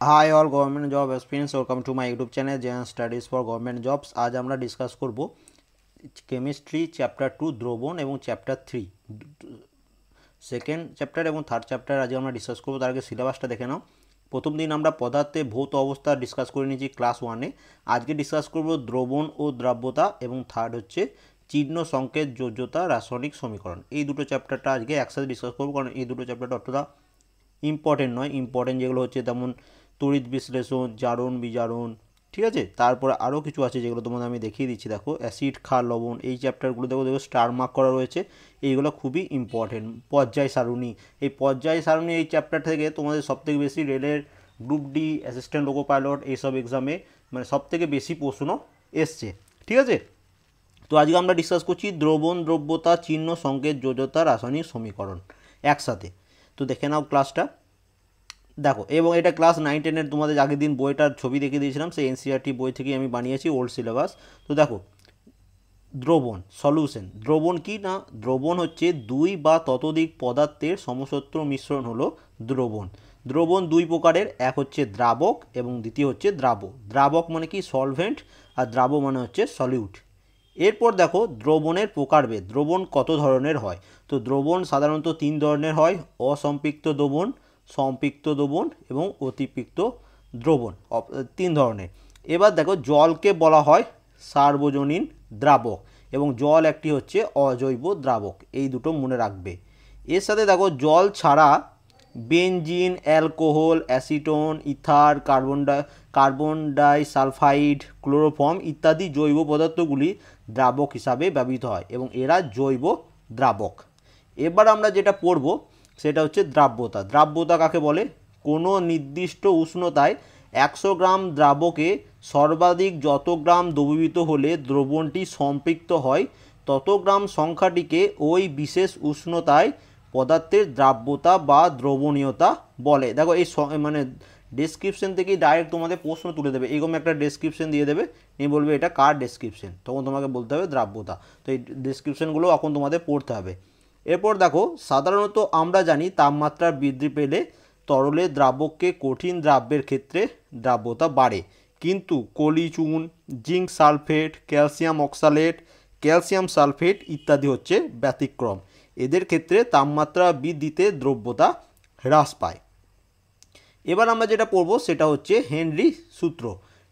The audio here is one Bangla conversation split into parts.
Hi all government job experience welcome to my YouTube channel Gen Studies for government jobs আজ আমরা ডিসকাস করব কেমিস্ট্রি চ্যাপ্টার টু দ্রবণ এবং চ্যাপ্টার থ্রি সেকেন্ড চ্যাপ্টার এবং থার্ড চ্যাপ্টার আজকে আমরা ডিসকাস করব, তার আগে সিলেবাসটা দেখে নাও। প্রথম দিন আমরা পদার্থে ভৌত অবস্থা ডিসকাস করে নিয়েছি ক্লাস ওয়ানে আজকে ডিসকাস করব দ্রবণ ও দ্রাব্যতা এবং থার্ড হচ্ছে চিহ্ন, সংকেত, যোজ্যতা, রাসায়নিক সমীকরণ। এই দুটো চ্যাপ্টারটা আজকে একসাথে ডিসকাস করব, কারণ এই দুটো চ্যাপ্টারটা অতটা ইম্পর্টেন্ট নয়। ইম্পর্টেন্ট যেগুলো হচ্ছে তেমন তড়িৎ বিশ্লেষণ, জারণ, বিজারণ, ঠিক আছে? তারপরে আরও কিছু আছে যেগুলো তোমাদের আমি দেখিয়ে দিচ্ছি, দেখো, অ্যাসিড, ক্ষার, লবণ, এই চ্যাপ্টারগুলো দেখো দেখো স্টার মার্ক করা রয়েছে। এইগুলো খুবই ইম্পর্টেন্ট পর্যায় সারণী। এই পর্যায় সারণী এই চ্যাপ্টার থেকে তোমাদের সবথেকে বেশি রেলের group D assistant loco pilot এইসব এক্সামে মানে সবথেকে বেশি প্রশ্ন এসছে, ঠিক আছে? তো আজকে আমরা ডিসকাস করছি দ্রবণ, দ্রব্যতা, চিহ্ন, সংকেত যোজতা রাসায়নিক সমীকরণ একসাথে। তো দেখে নাও ক্লাসটা দেখো, এবং এটা ক্লাস নাইন টেনের তোমাদের আগের দিন বইটার ছবি দেখে দিয়েছিলাম, সেই এনসিআরটি বই থেকেই আমি বানিয়েছি ওল্ড সিলেবাস তো দেখো, দ্রবণ সলিউশন দ্রবণ কি না? দ্রবণ হচ্ছে দুই বা ততোধিক পদার্থের সমসত্র মিশ্রণ হলো দ্রবণ। দ্রবণ দুই প্রকারের, এক হচ্ছে দ্রাবক এবং দ্বিতীয় হচ্ছে দ্রাব দ্রাবক মানে কি? সলভেন্ট আর দ্রাব মানে হচ্ছে সলিউট এরপর দেখো, দ্রবণের প্রকারভেদ, দ্রবণ কত ধরনের হয়? তো দ্রবণ সাধারণত তিন ধরনের হয়, অসম্পৃক্ত দ্রবণ সম্পৃক্ত দ্রবণ এবং অতিপিক্ত দ্রবণ। তিন ধরনের। এবার দেখো জলকে বলা হয় সার্বজনীন দ্রাবক এবং জল একটি হচ্ছে অজৈব দ্রাবক। এই দুটো মনে রাখবে। এর সাথে দেখো জল ছাড়া benzene, alcohol, acetone, ether, carbon di carbon disulphide chloroform ইত্যাদি জৈব পদার্থগুলি দ্রাবক হিসাবে ব্যবহৃত হয় এবং এরা জৈব দ্রাবক। এবার আমরা যেটা পড়ব সেটা হচ্ছে দ্রাব্যতা। দ্রাব্যতা কাকে বলে? কোনো নির্দিষ্ট উষ্ণতায় একশো গ্রাম দ্রাবকে সর্বাধিক যত গ্রাম দ্রবীভূত হলে দ্রবণটি সম্পৃক্ত হয়, তত গ্রাম সংখ্যাটিকে ওই বিশেষ উষ্ণতায় পদার্থের দ্রাব্যতা বা দ্রবণীয়তা বলে। দেখো, এই মানে ডেসক্রিপশন থেকেই ডাইরেক্ট তোমাদের প্রশ্ন তুলে দেবে। এরকম একটা ডেসক্রিপশন দিয়ে দেবে। নিয়ে বলবে এটা কার ডেসক্রিপশন তখন তোমাকে বলতে হবে দ্রাব্যতা। তো এই ডেসক্রিপশনগুলো এখন তোমাদের পড়তে হবে। এরপর দেখো, সাধারণত আমরা জানি তাপমাত্রা বৃদ্ধি পেলে তরলে দ্রাবককে কঠিন দ্রাব্যের ক্ষেত্রে দ্রাব্যতা বাড়ে। কিন্তু কলি, চুন, zinc sulphate, calcium oxalate, calcium sulphate ইত্যাদি হচ্ছে ব্যতিক্রম। এদের ক্ষেত্রে তাপমাত্রা বৃদ্ধিতে দ্রব্যতা হ্রাস পায়। এবার আমরা যেটা পড়ব সেটা হচ্ছে হেনরি সূত্র।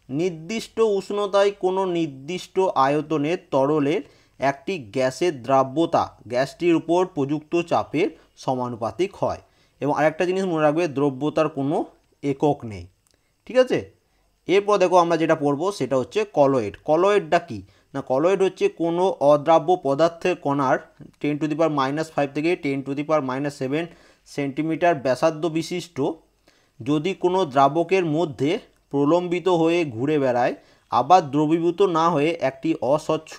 নির্দিষ্ট উষ্ণতায় কোনো নির্দিষ্ট আয়তনের তরলের একটি গ্যাসের দ্রাব্যতা, গ্যাসটির উপর প্রযুক্ত চাপের সমানুপাতিক হয়। এবং আরেকটা জিনিস মনে রাখবে, দ্রব্যতার কোনো একক নেই। ঠিক আছে? এরপর দেখো আমরা যেটা পড়ব, সেটা হচ্ছে কলয়েড। কলয়েডটা কী? না, কলয়েড হচ্ছে কোনো অদ্রাব্য পদার্থের কণার ten to the power minus five থেকে ten to the power minus seven centimetre ব্যাসার্ধ বিশিষ্ট, যদি কোনো দ্রাবকের মধ্যে প্রলম্বিত হয়ে ঘুরে বেড়ায়, আবার দ্রবীভূত না হয়ে একটি অস্বচ্ছ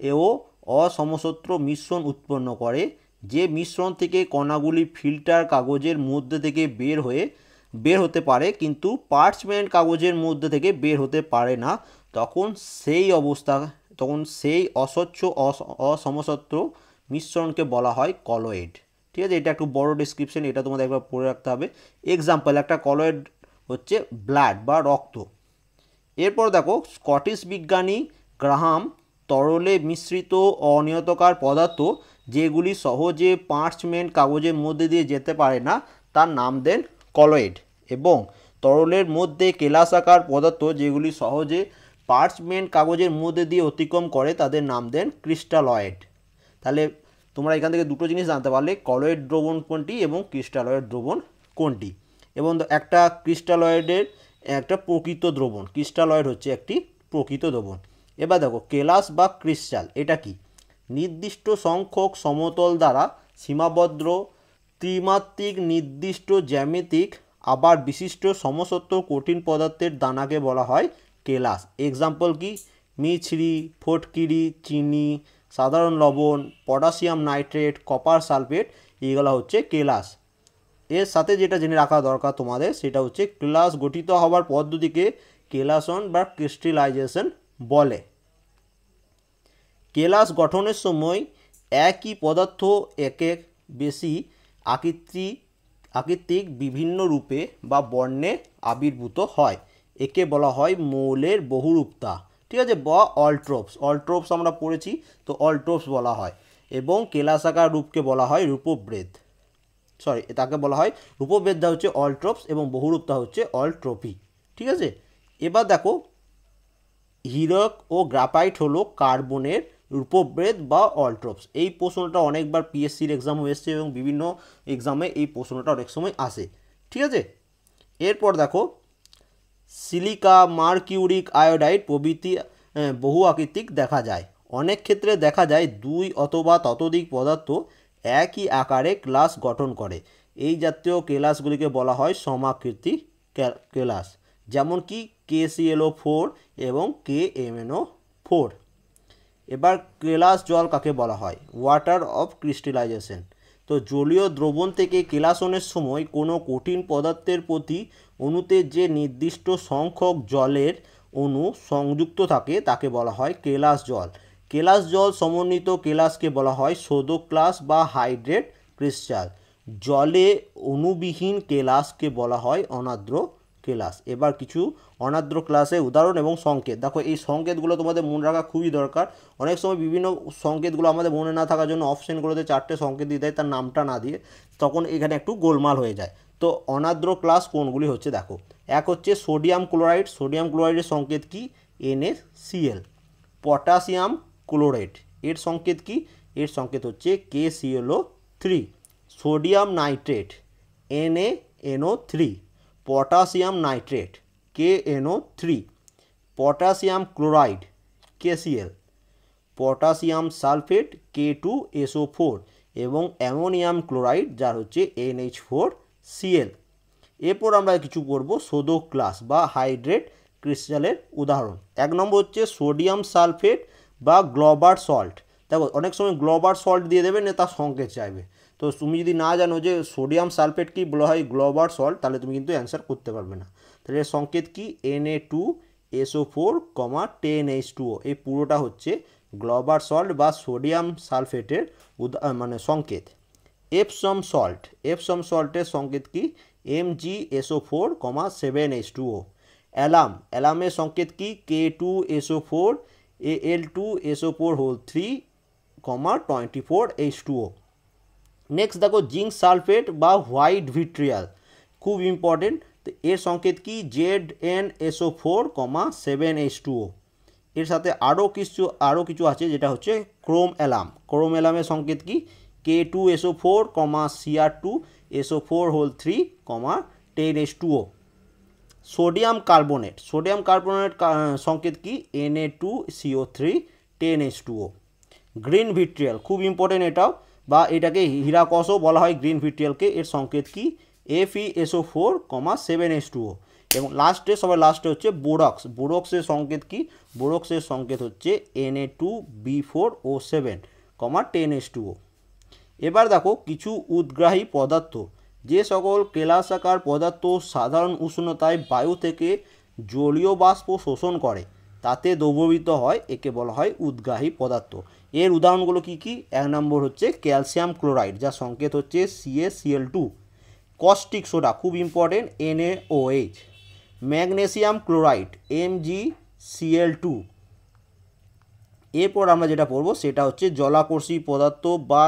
ও অসমসত্র মিশ্রণ উৎপন্ন করে, যে মিশ্রণ থেকে কণাগুলি ফিল্টার কাগজের মধ্যে থেকে বের হয়ে, বের হতে পারে, কিন্তু পার্চমেন্ট কাগজের মধ্যে থেকে বের হতে পারে না। তখন সেই অবস্থা, তখন সেই অস্বচ্ছ অসমসত্র মিশ্রণকে বলা হয় কলয়েড। ঠিক আছে? এটা একটু বড় ডিসক্রিপশন এটা তোমাদের একবার পড়ে রাখতে হবে। এক্সাম্পল একটা কলয়েড হচ্ছে ব্লাড বা রক্ত। এরপর দেখো স্কটিশ বিজ্ঞানী গ্রাহাম তরলে মিশ্রিত অনিয়তকার পদার্থ যেগুলি সহজে পার্চমেন্ট কাগজের মধ্যে দিয়ে যেতে পারে না, তার নাম দেন কলয়েড এবং তরলের মধ্যে কেলাসাকার পদার্থ যেগুলি সহজে পার্চমেন্ট কাগজের মধ্যে দিয়ে অতিক্রম করে, তাদের নাম দেন ক্রিস্টালয়েড। তাহলে তোমরা এখান থেকে দুটো জিনিস জানতে পারলে, কলয়েড দ্রবণ কোনটি এবং ক্রিস্টালয়েড দ্রবণ কোনটি? এবং একটা ক্রিস্টালয়েডের একটা প্রকৃত দ্রবণ, ক্রিস্টালয়েড হচ্ছে একটি প্রকৃত দ্রবণ। এবার দেখো, কেলাস বা ক্রিস্টাল, এটা কি? নির্দিষ্ট সংখ্যক সমতল দ্বারা সীমাবদ্ধ, ত্রিমাত্রিক, নির্দিষ্ট জ্যামিতিক, আবার বিশিষ্ট সমসত্ব কঠিন পদার্থের দানাকে বলা হয় কেলাস। এক্সাম্পল কি? মিছরি, ফটকিরি, চিনি, সাধারণ লবণ, পটাশিয়াম নাইট্রেট, কপার সালফেট এইগুলো হচ্ছে কেলাস। এর সাথে যেটা জেনে রাখা দরকার তোমাদের, সেটা হচ্ছে ক্লাস গঠিত হওয়ার পদ্ধতিকে কেলাসন বা ক্রিস্টালাইজেশন বলে। কেলাস গঠনের সময় একই পদার্থ এক এক বেশি আকৃতি, আকৃতিক বিভিন্ন রূপে বা বর্ণে আবির্ভূত হয়। একে বলা হয় মৌলের বহুরূপতা। ঠিক আছে? বা অল্ট্রোপস। অল্ট্রোপস আমরা পড়েছি, তো অল্ট্রোপস বলা হয় এবং কেলাসাকার রূপকে বলা হয় রূপব্রেদ সরি তাকে বলা হয় রূপভেদটা হচ্ছে অল্ট্রোপস এবং বহুরূপতা হচ্ছে অল্ট্রোপি। ঠিক আছে? এবার দেখো হিরক ও গ্রাফাইট হলো কার্বনের রূপভেদ বা অল্ট্রোপস। এই প্রশ্নটা অনেকবার পিএসসির এক্সাম এসছে এবং বিভিন্ন এক্সামে এই প্রশ্নটা অনেক সময় আসে। ঠিক আছে? এরপর দেখো, সিলিকা, মার্কিউরিক আয়োডাইড প্রভৃতি বহু আকৃতিক দেখা যায়। অনেক ক্ষেত্রে দেখা যায় দুই অথবা ততোধিক পদার্থ একই আকারে ক্লাস গঠন করে। এই জাতীয় কেলাসগুলিকে বলা হয় সমাকৃতি কেলাস। যেমন কি কে সিএলও ফোর এবং কে এমএনও ফোর এবার কেলাস জল কাকে বলা হয়? ওয়াটার অফ ক্রিস্টালাইজেশন তো জলীয় দ্রবণ থেকে কেলাসনের সময় কোনো কঠিন পদার্থের প্রতি অণুতে যে নির্দিষ্ট সংখ্যক জলের অণু সংযুক্ত থাকে, তাকে বলা হয় কেলাস জল। কেলাস জল সমন্বিত কেলাসকে বলা হয় সোদো ক্লাস বা হাইড্রেট ক্রিস্টাল। জলে অণুবিহীন কেলাসকে বলা হয় অনাদ্র ক্লাস এবার কিছু অনাদ্র ক্লাসের উদাহরণ এবং সংকেত। দেখো, এই সংকেতগুলো তোমাদের মনে রাখা খুবই দরকার। অনেক সময় বিভিন্ন সংকেতগুলো আমাদের মনে না থাকার জন্য অপশানগুলোতে চারটে সংকেত দিয়ে দেয়, তার নামটা না দিয়ে তখন এখানে একটু গোলমাল হয়ে যায়। তো অনাদ্র ক্লাস কোনগুলি হচ্ছে দেখো। এক হচ্ছে সোডিয়াম ক্লোরাইড সোডিয়াম ক্লোরাইডের সংকেত কি? এনএসিএল পটাশিয়াম ক্লোরাইড এর সংকেত কি? এর সংকেত হচ্ছে K three sodium nitrate NA NO three potassium nitrate K NO three potassium chloride KCL potassium sulphate K two SO four এবং অ্যামোনিয়াম ক্লোরাইড যার হচ্ছে এনএইচ ফোর সিএল এরপর আমরা কিছু পড়ব সোদো ক্লাস বা হাইড্রেট ক্রিস্টালের উদাহরণ। এক নম্বর হচ্ছে সোডিয়াম সালফেট বা গ্লোবার সল্ট। দেখো, অনেক সময় গ্লোবার সল্ট দিয়ে দেবে না তার সংকেত চাইবে। তো তুমি যদি না জানো যে সোডিয়াম সালফেট কি, বলা হয় গ্লোবার সল্ট, তাহলে তুমি কিন্তু অ্যান্সার করতে পারবে না। তাহলে সংকেত কি? N A two SO four comma ten H two এই পুরোটা হচ্ছে গ্লোবার সল্ট বা সোডিয়াম সালফেটের উদা মানে সংকেত। এপসম সল্ট এপসম সল্টের সংকেত কি? M G SO four comma seven H two O alum, অ্যালামের সংকেত কি? K two SO four A L two SO four whole three comma twenty four H two O next দেখো জিঙ্ক সালফেট বা হোয়াইট ভিট্রিয়াল খুব ইম্পর্টেন্ট তো এর সংকেত কি? Z N SO four comma seven H two O এর সাথে আরও কিছু আরও কিছু আছে, যেটা হচ্ছে ক্রোম অ্যালাম ক্রোম অ্যালামের সংকেত কি? K two SO four comma CR two SO four whole three comma ten H two O sodium carbonate sodium carbonate সংকেত কি? N A two CO three ten H two O green vitriol খুব ইম্পর্টেন্ট এটাও। বা এটাকে হীরাকসও বলা হয় গ্রিন ভিট্রিয়ালকে। এর সংকেত কি? F SO four comma seven S two O এবং লাস্টে সবাই লাস্টে হচ্ছে বোরক্স বোরক্সের সংকেত কি? বোরক্সের সংকেত হচ্ছে N A two B four O seven comma ten S two O এবার দেখো কিছু উদ্গ্রাহী পদার্থ। যে সকল কেলাসাকার পদার্থ সাধারণ উষ্ণতায় বায়ু থেকে জলীয় বাষ্প শোষণ করে তাতে দ্রবীভূত হয়, একে বলা হয় উদ্গ্রাহী পদার্থ। এর উদাহরণগুলো কি কি? এক নম্বর হচ্ছে ক্যালসিয়াম ক্লোরাইড, যা সংকেত হচ্ছে সিএসিএল টু কস্টিক সোডা খুব important NAOH magnesium chloride MG CL two এরপর আমরা যেটা পড়ব, সেটা হচ্ছে জলাকর্ষী পদার্থ বা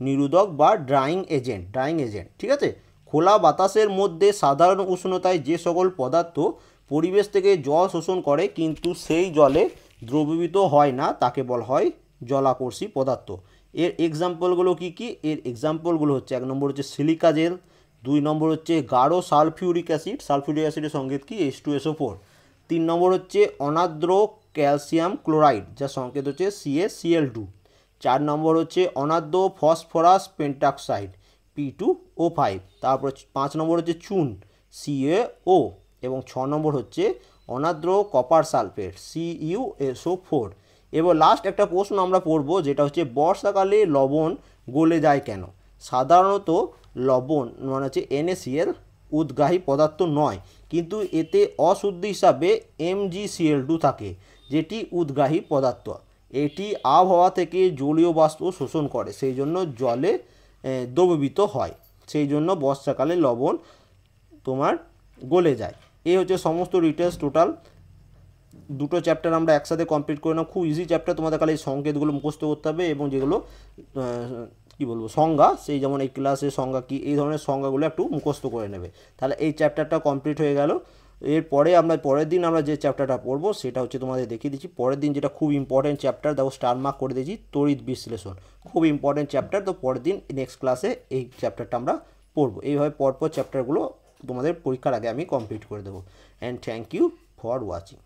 নিরোধক বা ড্রাইং এজেন্ট ড্রাইং এজেন্ট ঠিক আছে? খোলা বাতাসের মধ্যে সাধারণ উষ্ণতায় যে সকল পদার্থ পরিবেশ থেকে জল শোষণ করে, কিন্তু সেই জলে দ্রবীভূত হয় না, তাকে বলা হয় জলাকর্ষী পদার্থ। এর এক্সাম্পলগুলো কি কি? এর এক্সাম্পলগুলো হচ্ছে, এক নম্বর হচ্ছে সিলিকা জেল দুই নম্বর হচ্ছে গাঢ় সালফিউরিক অ্যাসিড সালফিউরিক অ্যাসিডের সংকেত কি? এইচ টু এসও ফোর তিন নম্বর হচ্ছে অনাদ্র ক্যালসিয়াম ক্লোরাইড, যার সংকেত হচ্ছে সিএসিএল টু চার নম্বর হচ্ছে অনাদ্য phosphorus pentoxide P two O five তারপর পাঁচ নম্বর হচ্ছে চুন সিএও এবং ছ নম্বর হচ্ছে অনাদ্র কপার সালফেট সিইউএসও ফোর এবার লাস্ট একটা প্রশ্ন আমরা পড়ব, যেটা হচ্ছে বর্ষাকালে লবণ গলে যায় কেন? সাধারণত লবণ মানে হচ্ছে এনএসিএল উদ্গ্রাহী পদার্থ নয়, কিন্তু এতে অশুদ্ধ হিসাবে এমজিসিএল টু থাকে, যেটি উদ্গ্রাহী পদার্থ। এটি আবহাওয়া থেকে জলীয় বাষ্প শোষণ করে, সেই জন্য জলে দ্রবীভূত হয়। সেই জন্য বর্ষাকালে লবণ তোমার গলে যায়। এই হচ্ছে সমস্ত ডিটেলস টোটাল দুটো চ্যাপ্টার আমরা একসাথে কমপ্লিট করে নাও। খুব ইজি চ্যাপ্টার তোমাদের খালি সংকেতগুলো মুখস্থ করতে হবে এবং যেগুলো কী বলব, সংজ্ঞা, সেই যেমন এই ক্লাসের সংজ্ঞা কী, এই ধরনের সংজ্ঞাগুলো একটু মুখস্থ করে নেবে। তাহলে এই চ্যাপ্টারটা কমপ্লিট হয়ে গেল। এরপরে আমরা, পরের দিন আমরা যে চ্যাপ্টারটা পড়ব, সেটা হচ্ছে তোমাদের দেখিয়ে দিচ্ছি। পরের দিন যেটা খুব ইম্পর্টেন্ট চ্যাপ্টার দেখো স্টার মার্ক করে দিয়েছি, তড়িৎ বিশ্লেষণ। খুব ইম্পর্টেন্ট চ্যাপ্টার তো পরের দিন নেক্সট ক্লাসে এই চ্যাপ্টারটা আমরা পড়ব। এইভাবে পরপর চ্যাপ্টারগুলো তোমাদের পরীক্ষার আগে আমি কমপ্লিট করে দেবো। And thank you for watching